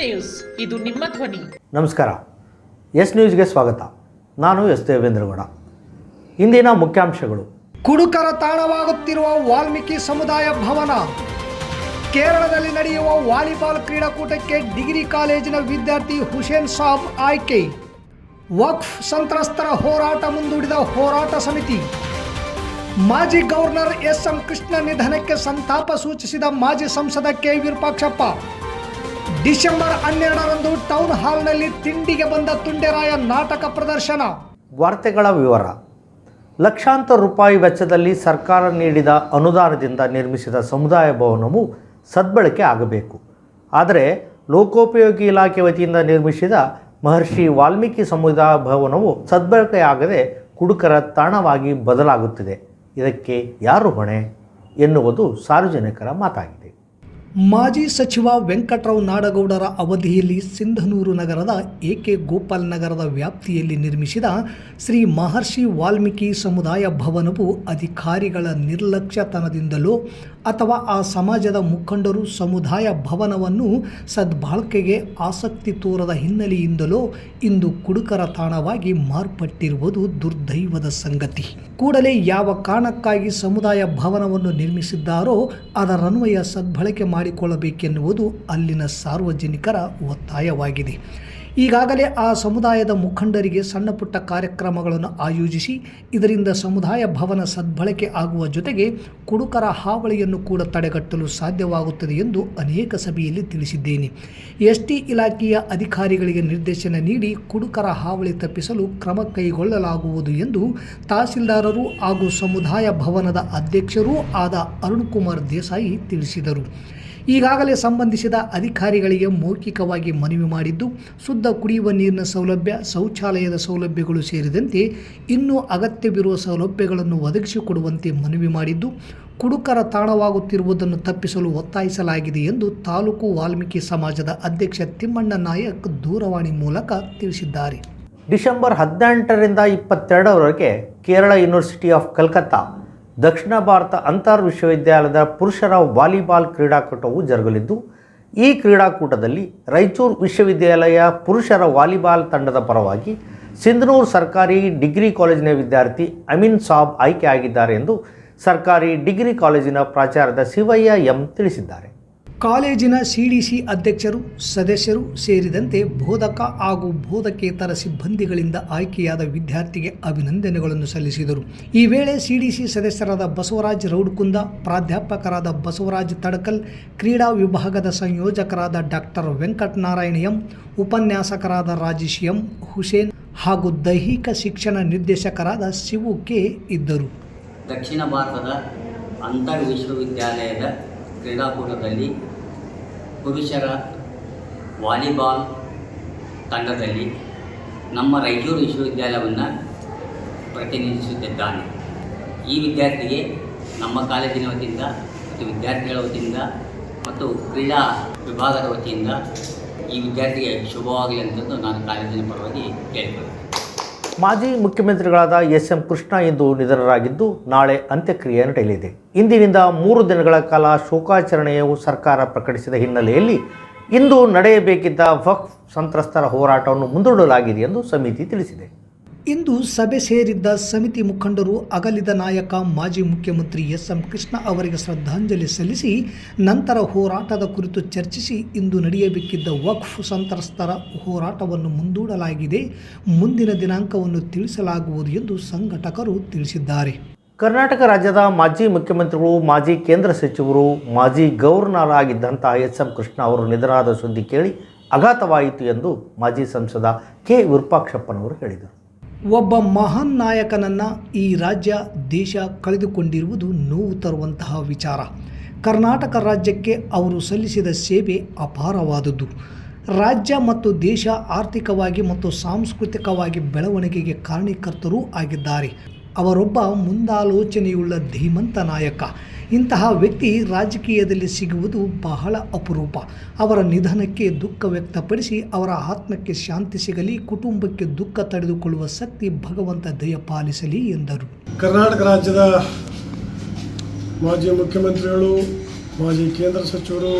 News. ಇದು ನಿಮ್ಮ ಧ್ವನಿ. ನಮಸ್ಕಾರ. ಎಸ್ ನ್ಯೂಸ್ಗೆ ಸ್ವಾಗತ. ನಾನು ಎಸ್ ದೇವೇಂದ್ರಗೌಡ. ಇಂದಿನ ಮುಖ್ಯಾಂಶಗಳು. ಕುಡುಕರ ತಾಣವಾಗುತ್ತಿರುವ ವಾಲ್ಮೀಕಿ ಸಮುದಾಯ ಭವನ. ಕೇರಳದಲ್ಲಿ ನಡೆಯುವ ವಾಲಿಬಾಲ್ ಕ್ರೀಡಾಕೂಟಕ್ಕೆ ಡಿಗ್ರಿ ಕಾಲೇಜಿನ ವಿದ್ಯಾರ್ಥಿ ಹುಸೇನ್ ಸಾಬ್ ಆಯ್ಕೆ. ವಕ್ಫ್ ಸಂತ್ರಸ್ತರ ಹೋರಾಟ ಮುಂದೂಡಿದ ಹೋರಾಟ ಸಮಿತಿ. ಮಾಜಿ ಗವರ್ನರ್ ಎಸ್ ಎಂ ಕೃಷ್ಣ ನಿಧನಕ್ಕೆ ಸಂತಾಪ ಸೂಚಿಸಿದ ಮಾಜಿ ಸಂಸದ ಕೆ ವಿರೂಪಾಕ್ಷಪ್ಪ. ಡಿಸೆಂಬರ್ ಹನ್ನೆರಡರಂದು ಟೌನ್ ಹಾಲ್ನಲ್ಲಿ ತಿಂಡಿಗೆ ಬಂದ ತುಂಡೆರಾಯ ನಾಟಕ ಪ್ರದರ್ಶನ. ವಾರ್ತೆಗಳ ವಿವರ. ಲಕ್ಷಾಂತರ ರೂಪಾಯಿ ವೆಚ್ಚದಲ್ಲಿ ಸರ್ಕಾರ ನೀಡಿದ ಅನುದಾನದಿಂದ ನಿರ್ಮಿಸಿದ ಸಮುದಾಯ ಭವನವು ಸದ್ಬಳಕೆ ಆಗಬೇಕು. ಆದರೆ ಲೋಕೋಪಯೋಗಿ ಇಲಾಖೆ ವತಿಯಿಂದ ನಿರ್ಮಿಸಿದ ಮಹರ್ಷಿ ವಾಲ್ಮೀಕಿ ಸಮುದಾಯ ಭವನವು ಸದ್ಬಳಕೆಯಾಗದೆ ಕುಡುಕರ ತಾಣವಾಗಿ ಬದಲಾಗುತ್ತಿದೆ. ಇದಕ್ಕೆ ಯಾರು ಹೊಣೆ? ಎನ್ನುವುದು ಸಾರ್ವಜನಿಕರ ಮಾತಾಗಿದೆ. ಮಾಜಿ ಸಚಿವ ವೆಂಕಟರಾವ್ ನಾಡಗೌಡರ ಅವಧಿಯಲ್ಲಿ ಸಿಂಧನೂರು ನಗರದ ಎಕೆ ಗೋಪಾಲ್ ನಗರದ ವ್ಯಾಪ್ತಿಯಲ್ಲಿ ನಿರ್ಮಿಸಿದ ಶ್ರೀ ಮಹರ್ಷಿ ವಾಲ್ಮೀಕಿ ಸಮುದಾಯ ಭವನವು ಅಧಿಕಾರಿಗಳ ನಿರ್ಲಕ್ಷ್ಯತನದಿಂದಲೋ ಅಥವಾ ಆ ಸಮಾಜದ ಮುಖಂಡರು ಸಮುದಾಯ ಭವನವನ್ನು ಸದ್ಬಾಳ್ಕೆಗೆ ಆಸಕ್ತಿ ತೋರದ ಹಿನ್ನೆಲೆಯಿಂದಲೋ ಇಂದು ಕುಡುಕರ ತಾಣವಾಗಿ ಮಾರ್ಪಟ್ಟಿರುವುದು ದುರ್ದೈವದ ಸಂಗತಿ. ಕೂಡಲೇ ಯಾವ ಕಾರಣಕ್ಕಾಗಿ ಸಮುದಾಯ ಭವನವನ್ನು ನಿರ್ಮಿಸಿದ್ದಾರೋ ಅದರನ್ವಯ ಸದ್ಬಳಕೆ ಮಾಡಿಕೊಳ್ಳಬೇಕೆನ್ನುವುದು ಅಲ್ಲಿನ ಸಾರ್ವಜನಿಕರ ಒತ್ತಾಯವಾಗಿದೆ. ಈಗಾಗಲೇ ಆ ಸಮುದಾಯದ ಮುಖಂಡರಿಗೆ ಸಣ್ಣ ಪುಟ್ಟ ಕಾರ್ಯಕ್ರಮಗಳನ್ನು ಆಯೋಜಿಸಿ, ಇದರಿಂದ ಸಮುದಾಯ ಭವನ ಸದ್ಬಳಕೆ ಆಗುವ ಜೊತೆಗೆ ಕುಡುಕರ ಹಾವಳಿಯನ್ನು ಕೂಡ ತಡೆಗಟ್ಟಲು ಸಾಧ್ಯವಾಗುತ್ತದೆ ಎಂದು ಅನೇಕ ಸಭೆಯಲ್ಲಿ ತಿಳಿಸಿದ್ದೇನೆ. ಎಸ್ ಟಿ ಇಲಾಖೆಯ ಅಧಿಕಾರಿಗಳಿಗೆ ನಿರ್ದೇಶನ ನೀಡಿ ಕುಡುಕರ ಹಾವಳಿ ತಪ್ಪಿಸಲು ಕ್ರಮ ಕೈಗೊಳ್ಳಲಾಗುವುದು ಎಂದು ತಹಸೀಲ್ದಾರರು ಹಾಗೂ ಸಮುದಾಯ ಭವನದ ಅಧ್ಯಕ್ಷರೂ ಆದ ಅರುಣ್ ಕುಮಾರ್ ದೇಸಾಯಿ ತಿಳಿಸಿದರು. ಈಗಾಗಲೇ ಸಂಬಂಧಿಸಿದ ಅಧಿಕಾರಿಗಳಿಗೆ ಮೌಖಿಕವಾಗಿ ಮನವಿ ಮಾಡಿದ್ದು, ಶುದ್ಧ ಕುಡಿಯುವ ನೀರಿನ ಸೌಲಭ್ಯ, ಶೌಚಾಲಯದ ಸೌಲಭ್ಯಗಳು ಸೇರಿದಂತೆ ಇನ್ನೂ ಅಗತ್ಯವಿರುವ ಸೌಲಭ್ಯಗಳನ್ನು ಒದಗಿಸಿಕೊಡುವಂತೆ ಮನವಿ ಮಾಡಿದ್ದು, ಕುಡುಕರ ತಾಣವಾಗುತ್ತಿರುವುದನ್ನು ತಪ್ಪಿಸಲು ಒತ್ತಾಯಿಸಲಾಗಿದೆ ಎಂದು ತಾಲೂಕು ವಾಲ್ಮೀಕಿ ಸಮಾಜದ ಅಧ್ಯಕ್ಷ ತಿಮ್ಮಣ್ಣ ನಾಯಕ್ ದೂರವಾಣಿ ಮೂಲಕ ತಿಳಿಸಿದ್ದಾರೆ. ಡಿಸೆಂಬರ್ ಹದಿನೆಂಟರಿಂದ ಇಪ್ಪತ್ತೆರಡರವರೆಗೆ ಕೇರಳ ಯೂನಿವರ್ಸಿಟಿ ಆಫ್ ಕಲ್ಕತ್ತಾ ದಕ್ಷಿಣ ಭಾರತ ಅಂತರ್ ವಿಶ್ವವಿದ್ಯಾಲಯದ ಪುರುಷರ ವಾಲಿಬಾಲ್ ಕ್ರೀಡಾಕೂಟವು ಜರುಗಲಿದ್ದು, ಈ ಕ್ರೀಡಾಕೂಟದಲ್ಲಿ ರಾಯಚೂರು ವಿಶ್ವವಿದ್ಯಾಲಯ ಪುರುಷರ ವಾಲಿಬಾಲ್ ತಂಡದ ಪರವಾಗಿ ಸಿಂಧನೂರು ಸರ್ಕಾರಿ ಡಿಗ್ರಿ ಕಾಲೇಜಿನ ವಿದ್ಯಾರ್ಥಿ ಅಮೀನ್ ಸಾಬ್ ಆಯ್ಕೆಯಾಗಿದ್ದಾರೆ ಎಂದು ಸರ್ಕಾರಿ ಡಿಗ್ರಿ ಕಾಲೇಜಿನ ಪ್ರಾಚಾರ್ಯದ ಶಿವಯ್ಯ ಎಂ ತಿಳಿಸಿದ್ದಾರೆ. ಕಾಲೇಜಿನ ಸಿಡಿಸಿ ಅಧ್ಯಕ್ಷರು ಸದಸ್ಯರು ಸೇರಿದಂತೆ ಬೋಧಕ ಹಾಗೂ ಬೋಧಕೇತರ ಸಿಬ್ಬಂದಿಗಳಿಂದ ಆಯ್ಕೆಯಾದ ವಿದ್ಯಾರ್ಥಿಗೆ ಅಭಿನಂದನೆಗಳನ್ನು ಸಲ್ಲಿಸಿದರು. ಈ ವೇಳೆ ಸಿಡಿಸಿ ಸದಸ್ಯರಾದ ಬಸವರಾಜ್ ರೌಡ್ಕುಂದ, ಪ್ರಾಧ್ಯಾಪಕರಾದ ಬಸವರಾಜ್ ತಡಕಲ್, ಕ್ರೀಡಾ ವಿಭಾಗದ ಸಂಯೋಜಕರಾದ ಡಾಕ್ಟರ್ ವೆಂಕಟನಾರಾಯಣ ಎಂ ಉಪನ್ಯಾಸಕರಾದ ರಾಜೇಶ್ ಎಂ, ಹುಸೇನ್ ಹಾಗೂ ದೈಹಿಕ ಶಿಕ್ಷಣ ನಿರ್ದೇಶಕರಾದ ಶಿವು ಕೆ ಇದ್ದರು. ದಕ್ಷಿಣ ಭಾರತದ ಅಂತರ್ ವಿಶ್ವವಿದ್ಯಾಲಯದ ಕ್ರೀಡಾಕೂಟದಲ್ಲಿ ಪುರುಷರ ವಾಲಿಬಾಲ್ ತಂಡದಲ್ಲಿ ನಮ್ಮ ರಾಯಚೂರು ವಿಶ್ವವಿದ್ಯಾಲಯವನ್ನು ಪ್ರತಿನಿಧಿಸುತ್ತಿದ್ದಾನೆ. ಈ ವಿದ್ಯಾರ್ಥಿಗೆ ನಮ್ಮ ಕಾಲೇಜಿನ ವತಿಯಿಂದ ಮತ್ತು ವಿದ್ಯಾರ್ಥಿಗಳ ವತಿಯಿಂದ ಮತ್ತು ಕ್ರೀಡಾ ವಿಭಾಗದ ವತಿಯಿಂದ ಈ ವಿದ್ಯಾರ್ಥಿಗೆ ಶುಭವಾಗಲಿ ಅಂತಂದು ನಾನು ಕಾಲೇಜಿನ ಪರವಾಗಿ ಕೇಳಿಕೊಳ್ಳುತ್ತೇನೆ ಮಾಜಿ ಮುಖ್ಯಮಂತ್ರಿಗಳಾದ ಎಸ್ ಎಂ ಕೃಷ್ಣ ಇಂದು ನಿಧನರಾಗಿದ್ದು ನಾಳೆ ಅಂತ್ಯಕ್ರಿಯೆ ನಡೆಯಲಿದೆ. ಇಂದಿನಿಂದ ಮೂರು ದಿನಗಳ ಕಾಲ ಶೋಕಾಚರಣೆಯು ಸರ್ಕಾರ ಪ್ರಕಟಿಸಿದ ಹಿನ್ನೆಲೆಯಲ್ಲಿ ಇಂದು ನಡೆಯಬೇಕಿದ್ದ ವಕ್ಫ್ ಸಂತ್ರಸ್ತರ ಹೋರಾಟವನ್ನು ಮುಂದೂಡಲಾಗಿದೆ ಎಂದು ಸಮಿತಿ ತಿಳಿಸಿದೆ. ಇಂದು ಸಭೆ ಸೇರಿದ್ದ ಸಮಿತಿ ಮುಖಂಡರು ಅಗಲಿದ ನಾಯಕ ಮಾಜಿ ಮುಖ್ಯಮಂತ್ರಿ ಎಸ್ ಎಂ ಕೃಷ್ಣ ಅವರಿಗೆ ಶ್ರದ್ಧಾಂಜಲಿ ಸಲ್ಲಿಸಿ ನಂತರ ಹೋರಾಟದ ಕುರಿತು ಚರ್ಚಿಸಿ ಇಂದು ನಡೆಯಬೇಕಿದ್ದ ವಕ್ಫ್ ಸಂತ್ರಸ್ತರ ಹೋರಾಟವನ್ನು ಮುಂದೂಡಲಾಗಿದೆ. ಮುಂದಿನ ದಿನಾಂಕವನ್ನು ತಿಳಿಸಲಾಗುವುದು ಎಂದು ಸಂಘಟಕರು ತಿಳಿಸಿದ್ದಾರೆ. ಕರ್ನಾಟಕ ರಾಜ್ಯದ ಮಾಜಿ ಮುಖ್ಯಮಂತ್ರಿಗಳು, ಮಾಜಿ ಕೇಂದ್ರ ಸಚಿವರು, ಮಾಜಿ ಗವರ್ನರ್ ಆಗಿದ್ದಂತಹ ಎಸ್ ಎಂ ಕೃಷ್ಣ ಅವರು ನಿಧನರಾದ ಸುದ್ದಿ ಕೇಳಿ ಆಘಾತವಾಯಿತು ಎಂದು ಮಾಜಿ ಸಂಸದ ಕೆ ವಿರೂಪಾಕ್ಷಪ್ಪನವರು ಹೇಳಿದರು. ಒಬ್ಬ ಮಹಾನ್ ನಾಯಕನನ್ನು ಈ ರಾಜ್ಯ, ದೇಶ ಕಳೆದುಕೊಂಡಿರುವುದು ನೋವು ತರುವಂತಹ ವಿಚಾರ. ಕರ್ನಾಟಕ ರಾಜ್ಯಕ್ಕೆ ಅವರು ಸಲ್ಲಿಸಿದ ಸೇವೆ ಅಪಾರವಾದದ್ದು. ರಾಜ್ಯ ಮತ್ತು ದೇಶ ಆರ್ಥಿಕವಾಗಿ ಮತ್ತು ಸಾಂಸ್ಕೃತಿಕವಾಗಿ ಬೆಳವಣಿಗೆಗೆ ಕಾರಣೀಕರ್ತರೂ ಆಗಿದ್ದಾರೆ. ಅವರೊಬ್ಬ ಮುಂದಾಲೋಚನೆಯುಳ್ಳ ಧೀಮಂತ ನಾಯಕ. ಇಂತಹ ವ್ಯಕ್ತಿ ರಾಜಕೀಯದಲ್ಲಿ ಸಿಗುವುದು ಬಹಳ ಅಪರೂಪ. ಅವರ ನಿಧನಕ್ಕೆ ದುಃಖ ವ್ಯಕ್ತಪಡಿಸಿ ಅವರ ಆತ್ಮಕ್ಕೆ ಶಾಂತಿ ಸಿಗಲಿ, ಕುಟುಂಬಕ್ಕೆ ದುಃಖ ತಡೆದುಕೊಳ್ಳುವ ಶಕ್ತಿ ಭಗವಂತ ದಯ ಪಾಲಿಸಲಿ ಎಂದರು. ಕರ್ನಾಟಕ ರಾಜ್ಯದ ಮಾಜಿ ಮುಖ್ಯಮಂತ್ರಿಗಳು, ಮಾಜಿ ಕೇಂದ್ರ ಸಚಿವರು,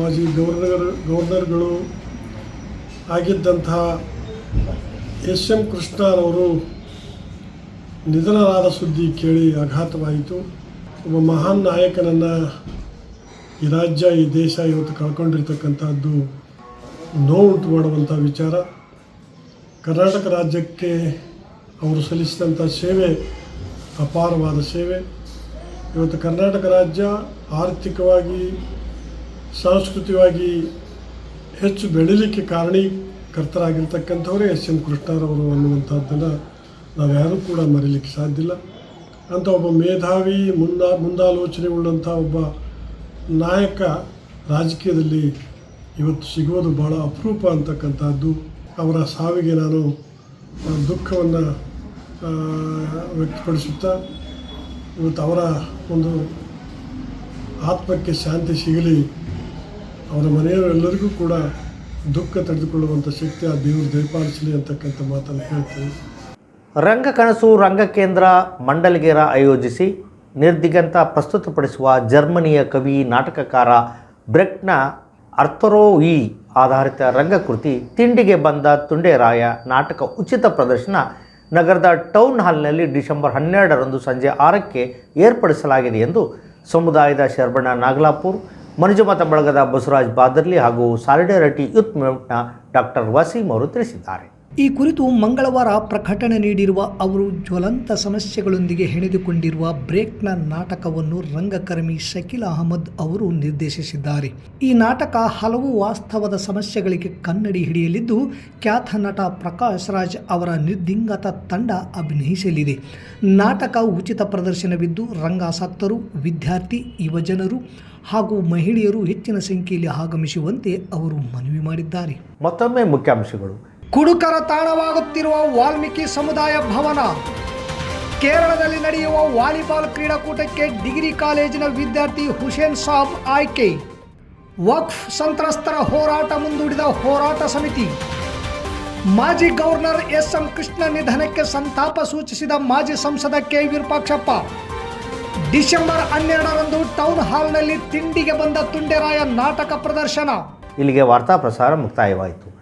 ಮಾಜಿ ಗವರ್ನರ್, ಗವರ್ನರ್ಗಳು ಆಗಿದ್ದಂತಹ ಎಸ್ ಎಂ ಕೃಷ್ಣರವರು ನಿಧನರಾದ ಸುದ್ದಿ ಕೇಳಿ ಆಘಾತವಾಯಿತು. ಒಬ್ಬ ಮಹಾನ್ ನಾಯಕನನ್ನು ಈ ರಾಜ್ಯ, ಈ ದೇಶ ಇವತ್ತು ಕಳ್ಕೊಂಡಿರ್ತಕ್ಕಂಥದ್ದು ನೋವುಂಟು ಮಾಡುವಂಥ ವಿಚಾರ. ಕರ್ನಾಟಕ ರಾಜ್ಯಕ್ಕೆ ಅವರು ಸಲ್ಲಿಸಿದಂಥ ಸೇವೆ ಅಪಾರವಾದ ಸೇವೆ. ಇವತ್ತು ಕರ್ನಾಟಕ ರಾಜ್ಯ ಆರ್ಥಿಕವಾಗಿ, ಸಾಂಸ್ಕೃತಿಕವಾಗಿ ಹೆಚ್ಚು ಬೆಳೀಲಿಕ್ಕೆ ಕಾರಣೀಕರ್ತರಾಗಿರ್ತಕ್ಕಂಥವರೇ ಎಸ್ ಎಂ ಕೃಷ್ಣರವರು ಅನ್ನುವಂಥದ್ದನ್ನು ನಾವು ಯಾರೂ ಕೂಡ ಮರೀಲಿಕ್ಕೆ ಇಲ್ಲ ಅಂತ ಒಬ್ಬ ಮೇಧಾವಿ ಮುಂದಾ ಮುಂದಾಲೋಚನೆ ಉಳ್ಳಂಥ ಒಬ್ಬ ನಾಯಕ ರಾಜಕೀಯದಲ್ಲಿ ಇವತ್ತು ಸಿಗೋದು ಭಾಳ ಅಪರೂಪ ಅಂತಕ್ಕಂಥದ್ದು. ಅವರ ಸಾವಿಗೆ ನಾನು ದುಃಖವನ್ನು ವ್ಯಕ್ತಪಡಿಸುತ್ತಾ, ಇವತ್ತು ಅವರ ಒಂದು ಆತ್ಮಕ್ಕೆ ಶಾಂತಿ ಸಿಗಲಿ, ಅವರ ಮನೆಯವರೆಲ್ಲರಿಗೂ ಕೂಡ ದುಃಖ ತಡೆದುಕೊಳ್ಳುವಂಥ ಶಕ್ತಿ ಆ ದೇವರು ದಯಪಾಲಿಸಲಿ ಅಂತಕ್ಕಂಥ ಮಾತನ್ನು ಹೇಳ್ತೀನಿ. ರಂಗಕನಸು ರಂಗಕೇಂದ್ರ ಮಂಡಲಗೇರ ಆಯೋಜಿಸಿ ನಿರ್ದಿಗಂತ ಪ್ರಸ್ತುತಪಡಿಸುವ ಜರ್ಮನಿಯ ಕವಿ ನಾಟಕಕಾರ ಬ್ರೆಕ್ನ ಅರ್ಥರೋಯಿ ಆಧಾರಿತ ರಂಗಕೃತಿ ತಿಂಡಿಗೆ ಬಂದ ತುಂಡೇರಾಯ ನಾಟಕ ಉಚಿತ ಪ್ರದರ್ಶನ ನಗರದ ಟೌನ್ ಹಾಲ್ನಲ್ಲಿ ಡಿಸೆಂಬರ್ ಹನ್ನೆರಡರಂದು ಸಂಜೆ ಆರಕ್ಕೆ ಏರ್ಪಡಿಸಲಾಗಿದೆ ಎಂದು ಸಮುದಾಯದ ಶರಬಣ ನಾಗಲಾಪುರ್ ಮನುಜಮತ ಬಳಗದ ಬಸವರಾಜ್ ಬಾದರ್ಲಿ ಹಾಗೂ ಸಾಲಿಡಾರಿಟಿ ಯೂತ್ ಮೂವ್ಮೆಂಟ್ನ ಡಾಕ್ಟರ್ ವಸೀಂ ಅವರು ತಿಳಿಸಿದ್ದಾರೆ. ಈ ಕುರಿತು ಮಂಗಳವಾರ ಪ್ರಕಟಣೆ ನೀಡಿರುವ ಅವರು ಜ್ವಲಂತ ಸಮಸ್ಯೆಗಳೊಂದಿಗೆ ಹೆಣೆದುಕೊಂಡಿರುವ ಬ್ರೇಕ್ನ ನಾಟಕವನ್ನು ರಂಗಕರ್ಮಿ ಶಕೀಲ್ ಅಹಮದ್ ಅವರು ನಿರ್ದೇಶಿಸಿದ್ದಾರೆ. ಈ ನಾಟಕ ಹಲವು ವಾಸ್ತವದ ಸಮಸ್ಯೆಗಳಿಗೆ ಕನ್ನಡಿ ಹಿಡಿಯಲಿದ್ದು, ಖ್ಯಾತ ನಟ ಪ್ರಕಾಶ್ ರಾಜ್ ಅವರ ನಿರ್ದಿಂಗತ ತಂಡ ಅಭಿನಯಿಸಲಿದೆ. ನಾಟಕ ಉಚಿತ ಪ್ರದರ್ಶನವಿದ್ದು ರಂಗಾಸಕ್ತರು ವಿದ್ಯಾರ್ಥಿ, ಯುವಜನರು ಹಾಗೂ ಮಹಿಳೆಯರು ಹೆಚ್ಚಿನ ಸಂಖ್ಯೆಯಲ್ಲಿ ಆಗಮಿಸುವಂತೆ ಅವರು ಮನವಿ ಮಾಡಿದ್ದಾರೆ. ಮತ್ತೊಮ್ಮೆ ಮುಖ್ಯಾಂಶಗಳು. ಕುಡುಕರ ತಾಣವಾಗುತ್ತಿರುವ ವಾಲ್ಮೀಕಿ ಸಮುದಾಯ ಭವನ. ಕೇರಳದಲ್ಲಿ ನಡೆಯುವ ವಾಲಿಬಾಲ್ ಕ್ರೀಡಾಕೂಟಕ್ಕೆ ಡಿಗ್ರಿ ಕಾಲೇಜಿನ ವಿದ್ಯಾರ್ಥಿ ಹುಸೇನ್ ಸಾಬ್ ಆಯ್ಕೆ. ವಕ್ಫ್ ಸಂತ್ರಸ್ತರ ಹೋರಾಟ ಮುಂದೂಡಿದ ಹೋರಾಟ ಸಮಿತಿ. ಮಾಜಿ ಗವರ್ನರ್ ಎಸ್ ಎಂ ಕೃಷ್ಣ ನಿಧನಕ್ಕೆ ಸಂತಾಪ ಸೂಚಿಸಿದ ಮಾಜಿ ಸಂಸದ ಕೆ ವಿರೂಪಾಕ್ಷಪ್ಪ. ಡಿಸೆಂಬರ್ ಹನ್ನೆರಡರಂದು ಟೌನ್ ಹಾಲ್ನಲ್ಲಿ ತಿಂಡಿಗೆ ಬಂದ ತುಂಡೆರಾಯ ನಾಟಕ ಪ್ರದರ್ಶನ. ಇಲ್ಲಿಗೆ ವಾರ್ತಾ ಪ್ರಸಾರ ಮುಕ್ತಾಯವಾಯಿತು.